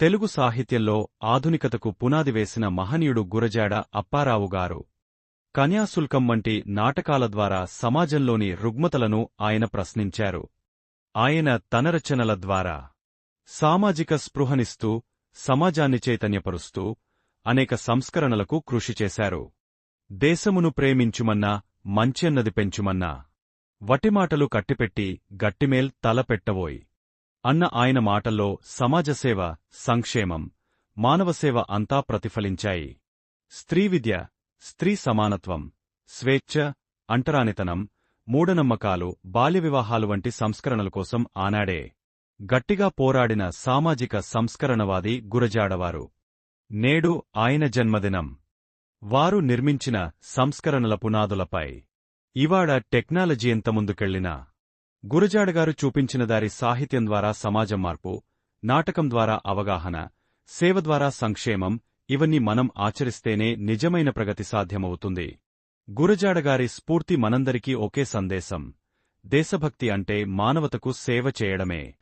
తెలుగు సాహిత్యంలో ఆధునికతకు పునాది వేసిన మహనీయుడు గురజాడ అప్పారావు గారు. కన్యాశుల్కం వంటి నాటకాల ద్వారా సమాజంలోని రుగ్మతలను ఆయన ప్రశ్నించారు. ఆయన తన రచనల ద్వారా సామాజిక స్పృహనిస్తూ సమాజాన్ని చైతన్యపరుస్తూ అనేక సంస్కరణలకు కృషి చేశారు. దేశమును ప్రేమించుమన్నా మంచెన్నది పెంచుమన్నా వటిమాటలు కట్టిపెట్టి గట్టిమేల్ తలపెట్టవోయ్ అన్న ఆయన మాటల్లో సమాజసేవ సంక్షేమం మానవసేవ అంతా ప్రతిఫలించాయి. స్త్రీ విద్య స్త్రీ సమానత్వం స్వేచ్ఛ అంటరానితనం మూఢనమ్మకాలు బాల్య వివాహాలు వంటి సంస్కరణల కోసం ఆనాడే గట్టిగా పోరాడిన సామాజిక సంస్కరణవాది గురజాడవారు. నేడు ఆయన జన్మదినం. వారు నిర్మించిన సంస్కరణల పునాదులపై ఇవాడ టెక్నాలజీ ఎంత ముందుకెళ్ళినా గురజాడగారు చూపించిన దారి సాహిత్యం ద్వారా సమాజం మార్పు నాటకం ద్వారా అవగాహన సేవ ద్వారా సంక్షేమం ఇవన్నీ మనం ఆచరిస్తేనే నిజమైన ప్రగతి సాధ్యమవుతుంది. గురజాడగారి స్ఫూర్తి మనందరికీ ఒకే సందేశం దేశభక్తి అంటే మానవతకు సేవ చేయడమే.